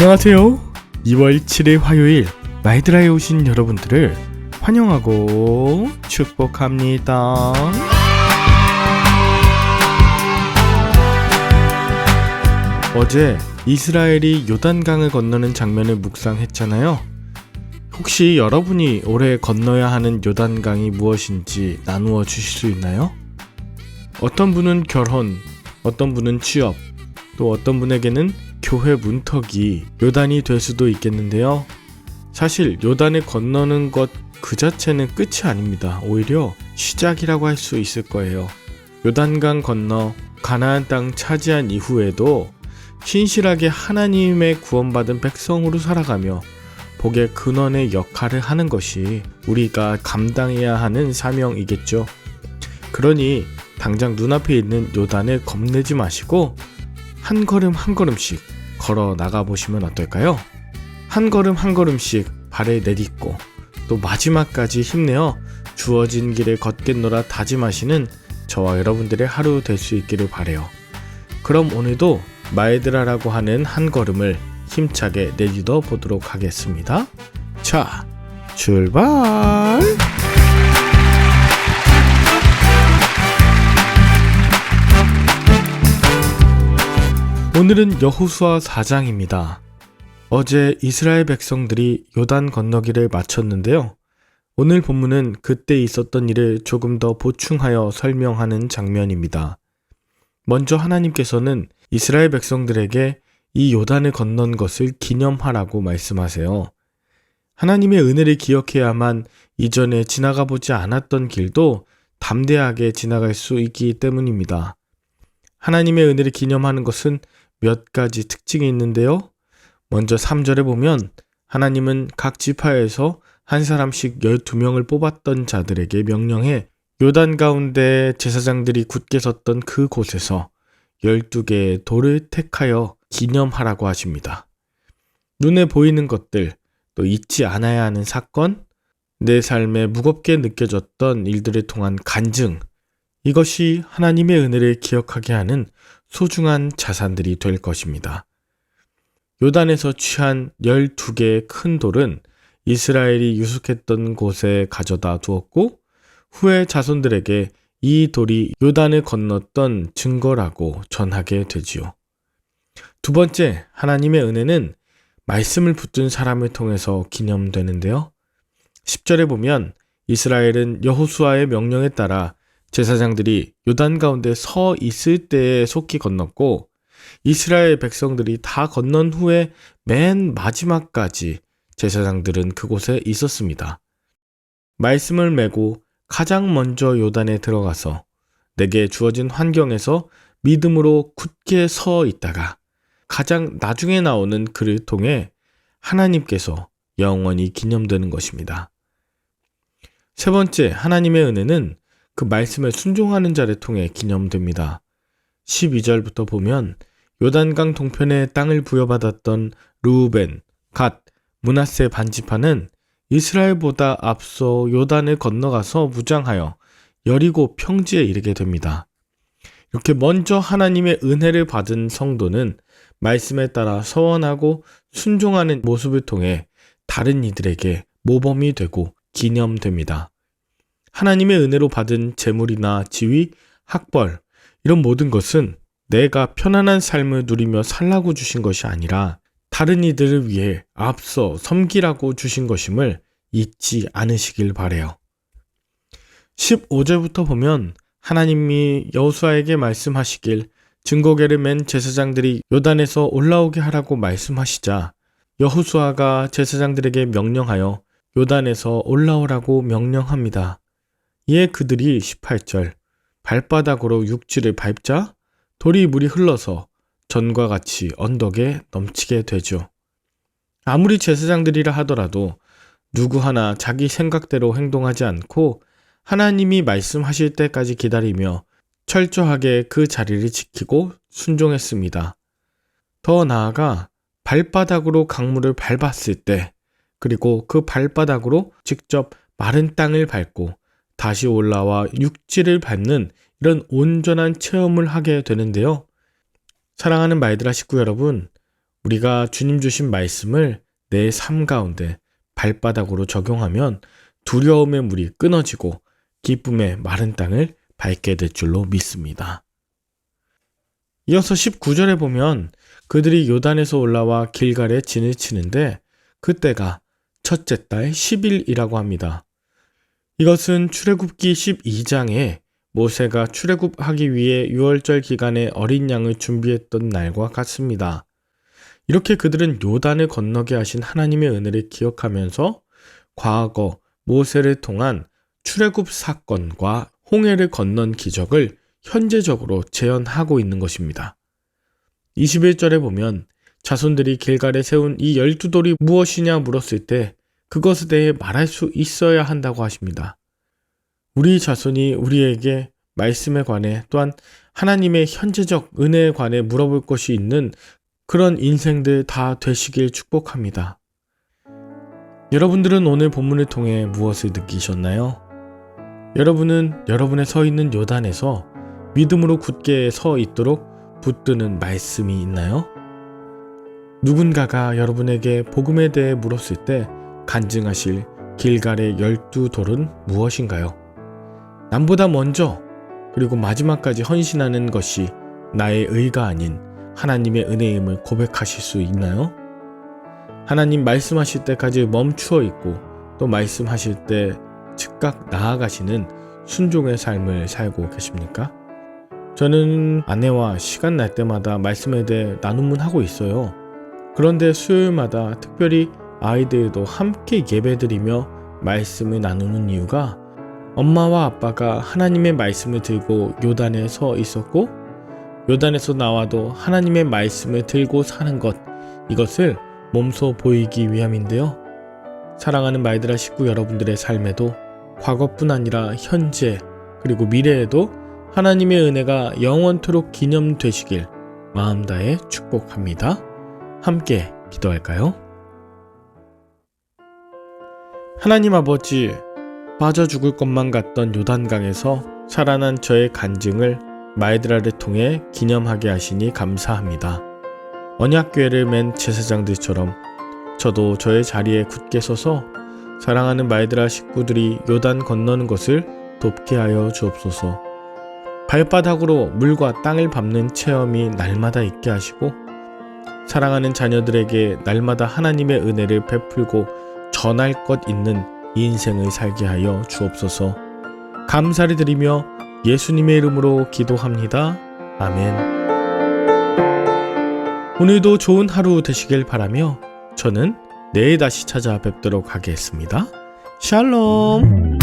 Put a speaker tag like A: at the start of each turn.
A: 안녕하세요. 2월 7일 화요일 마이드라에 오신 여러분들을 환영하고 축복합니다. 어제 이스라엘이 요단강을 건너는 장면을 묵상했잖아요. 혹시 여러분이 올해 건너야 하는 요단강이 무엇인지 나누어 주실 수 있나요? 어떤 분은 결혼, 어떤 분은 취업, 또 어떤 분에게는 교회 문턱이 요단이 될 수도 있겠는데요. 사실 요단을 건너는 것 그 자체는 끝이 아닙니다. 오히려 시작이라고 할 수 있을 거예요. 요단강 건너 가나안 땅 차지한 이후에도 신실하게 하나님의 구원받은 백성으로 살아가며 복의 근원의 역할을 하는 것이 우리가 감당해야 하는 사명이겠죠. 그러니 당장 눈앞에 있는 요단을 겁내지 마시고 한 걸음 한 걸음씩 걸어 나가 보시면 어떨까요? 한 걸음 한 걸음씩 발을 내딛고 또 마지막까지 힘내어 주어진 길을 걷겠노라 다짐하시는 저와 여러분들의 하루 될 수 있기를 바래요. 그럼 오늘도 마에드라라고 하는 한 걸음을 힘차게 내딛어 보도록 하겠습니다. 자, 출발! 오늘은 여호수아 4장입니다. 어제 이스라엘 백성들이 요단 건너기를 마쳤는데요. 오늘 본문은 그때 있었던 일을 조금 더 보충하여 설명하는 장면입니다. 먼저 하나님께서는 이스라엘 백성들에게 이 요단을 건넌 것을 기념하라고 말씀하세요. 하나님의 은혜를 기억해야만 이전에 지나가 보지 않았던 길도 담대하게 지나갈 수 있기 때문입니다. 하나님의 은혜를 기념하는 것은 몇 가지 특징이 있는데요. 먼저 3절에 보면 하나님은 각 지파에서 한 사람씩 12명을 뽑았던 자들에게 명령해 요단 가운데 제사장들이 굳게 섰던 그 곳에서 12개의 돌을 택하여 기념하라고 하십니다. 눈에 보이는 것들, 또 잊지 않아야 하는 사건, 내 삶에 무겁게 느껴졌던 일들을 통한 간증, 이것이 하나님의 은혜를 기억하게 하는 소중한 자산들이 될 것입니다. 요단에서 취한 12개의 큰 돌은 이스라엘이 유숙했던 곳에 가져다 두었고 후에 자손들에게 이 돌이 요단을 건넜던 증거라고 전하게 되지요. 두 번째, 하나님의 은혜는 말씀을 붙든 사람을 통해서 기념되는데요. 10절에 보면 이스라엘은 여호수아의 명령에 따라 제사장들이 요단 가운데 서 있을 때에 속히 건넜고 이스라엘 백성들이 다 건넌 후에 맨 마지막까지 제사장들은 그곳에 있었습니다. 말씀을 메고 가장 먼저 요단에 들어가서 내게 주어진 환경에서 믿음으로 굳게 서 있다가 가장 나중에 나오는 글을 통해 하나님께서 영원히 기념되는 것입니다. 세 번째, 하나님의 은혜는 그 말씀에 순종하는 자를 통해 기념됩니다. 12절부터 보면 요단강 동편의 땅을 부여받았던 루우벤, 갓, 문하세 반지파는 이스라엘보다 앞서 요단을 건너가서 무장하여 여리고 평지에 이르게 됩니다. 이렇게 먼저 하나님의 은혜를 받은 성도는 말씀에 따라 서원하고 순종하는 모습을 통해 다른 이들에게 모범이 되고 기념됩니다. 하나님의 은혜로 받은 재물이나 지위, 학벌, 이런 모든 것은 내가 편안한 삶을 누리며 살라고 주신 것이 아니라 다른 이들을 위해 앞서 섬기라고 주신 것임을 잊지 않으시길 바래요. 15절부터 보면 하나님이 여호수아에게 말씀하시길 증거계를 맨 제사장들이 요단에서 올라오게 하라고 말씀하시자 여호수아가 제사장들에게 명령하여 요단에서 올라오라고 명령합니다. 이에 그들이 18절 발바닥으로 육지를 밟자 돌이 물이 흘러서 전과 같이 언덕에 넘치게 되죠. 아무리 제사장들이라 하더라도 누구 하나 자기 생각대로 행동하지 않고 하나님이 말씀하실 때까지 기다리며 철저하게 그 자리를 지키고 순종했습니다. 더 나아가 발바닥으로 강물을 밟았을 때, 그리고 그 발바닥으로 직접 마른 땅을 밟고 다시 올라와 육지를 밟는 이런 온전한 체험을 하게 되는데요. 사랑하는 말들아 식구 여러분, 우리가 주님 주신 말씀을 내 삶 가운데 발바닥으로 적용하면 두려움의 물이 끊어지고 기쁨의 마른 땅을 밟게 될 줄로 믿습니다. 이어서 19절에 보면 그들이 요단에서 올라와 길갈에 진을 치는데 그때가 첫째 달 10일이라고 합니다. 이것은 출애굽기 12장에 모세가 출애굽하기 위해 6월절 기간에 어린 양을 준비했던 날과 같습니다. 이렇게 그들은 요단을 건너게 하신 하나님의 은혜를 기억하면서 과거 모세를 통한 출애굽 사건과 홍해를 건넌 기적을 현재적으로 재현하고 있는 것입니다. 21절에 보면 자손들이 길갈에 세운 이 열두 돌이 무엇이냐 물었을 때 그것에 대해 말할 수 있어야 한다고 하십니다. 우리 자손이 우리에게 말씀에 관해 또한 하나님의 현재적 은혜에 관해 물어볼 것이 있는 그런 인생들 다 되시길 축복합니다. 여러분들은 오늘 본문을 통해 무엇을 느끼셨나요? 여러분은 여러분의 서 있는 요단에서 믿음으로 굳게 서 있도록 붙드는 말씀이 있나요? 누군가가 여러분에게 복음에 대해 물었을 때 간증하실 길갈의 열두 돌은 무엇인가요? 남보다 먼저 그리고 마지막까지 헌신하는 것이 나의 의가 아닌 하나님의 은혜임을 고백하실 수 있나요? 하나님 말씀하실 때까지 멈추어 있고 또 말씀하실 때 즉각 나아가시는 순종의 삶을 살고 계십니까? 저는 아내와 시간 날 때마다 말씀에 대해 나눔은 하고 있어요. 그런데 수요일마다 특별히 아이들도 함께 예배드리며 말씀을 나누는 이유가 엄마와 아빠가 하나님의 말씀을 들고 요단에 서 있었고 요단에서 나와도 하나님의 말씀을 들고 사는 것 이것을 몸소 보이기 위함인데요. 사랑하는 말들아 식구 여러분들의 삶에도 과거뿐 아니라 현재 그리고 미래에도 하나님의 은혜가 영원토록 기념되시길 마음 다해 축복합니다. 함께 기도할까요? 하나님 아버지, 빠져 죽을 것만 같던 요단강에서 살아난 저의 간증을 말드라를 통해 기념하게 하시니 감사합니다. 언약궤를 맨 제사장들처럼 저도 저의 자리에 굳게 서서 사랑하는 말드라 식구들이 요단 건너는 것을 돕게 하여 주옵소서. 발바닥으로 물과 땅을 밟는 체험이 날마다 있게 하시고 사랑하는 자녀들에게 날마다 하나님의 은혜를 베풀고 전할 것 있는 인생을 살게 하여 주옵소서. 감사를 드리며 예수님의 이름으로 기도합니다. 아멘. 오늘도 좋은 하루 되시길 바라며 저는 내일 다시 찾아뵙도록 하겠습니다. 샬롬.